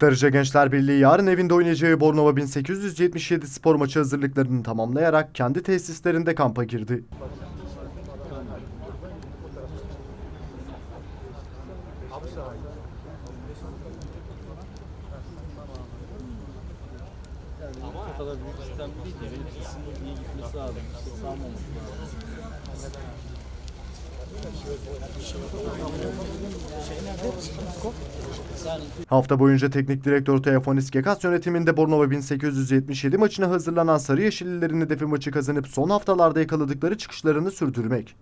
Darıca Gençler Birliği yarın evinde oynayacağı Bornova 1877 spor maçı hazırlıklarını tamamlayarak kendi tesislerinde kampa girdi. O kadar büyük sistem değil de benim sesin iyi gitmesi lazım. Sağmaması lazım. Hafta boyunca teknik direktör Teofanis Gekas yönetiminde Bornova 1877 maçına hazırlanan Sarı Yeşillilerin hedefi maçı kazanıp son haftalarda yakaladıkları çıkışlarını sürdürmek.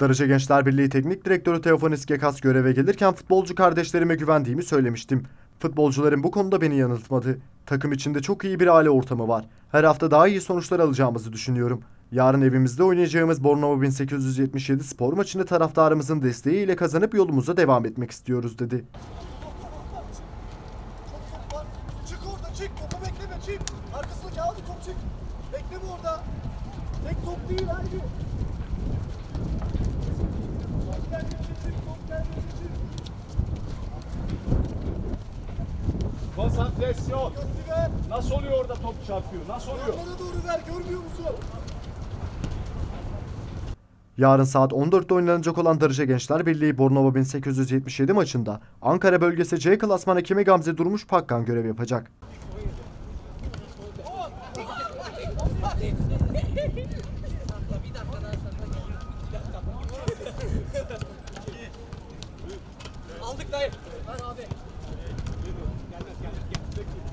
Darıca Gençler Birliği Teknik Direktörü Teofanis Gekas göreve gelirken futbolcu kardeşlerime güvendiğimi söylemiştim. Futbolcuların bu konuda beni yanıltmadı. Takım içinde çok iyi bir aile ortamı var. Her hafta daha iyi sonuçlar alacağımızı düşünüyorum. Yarın evimizde oynayacağımız Bornova 1877 spor maçını taraftarımızın desteğiyle kazanıp yolumuza devam etmek istiyoruz dedi. Çık orada çık topu bekleme çık. Arkasındaki aldı top çık. Bekleme orada. Tek top değil haydi. Top gelmedi çık top gelmedi çık. Konsantrasyon. Nasıl oluyor orada top çarpıyor? Nasıl oluyor? Bana doğru ver görmüyor musun? Yarın saat 14'te oynanacak olan Darıca Gençler Birliği Bornova 1877 maçında Ankara bölgesi C klasman hakemi Gamze Durmuş Pakkan görev yapacak. Aldık dayı. Peki.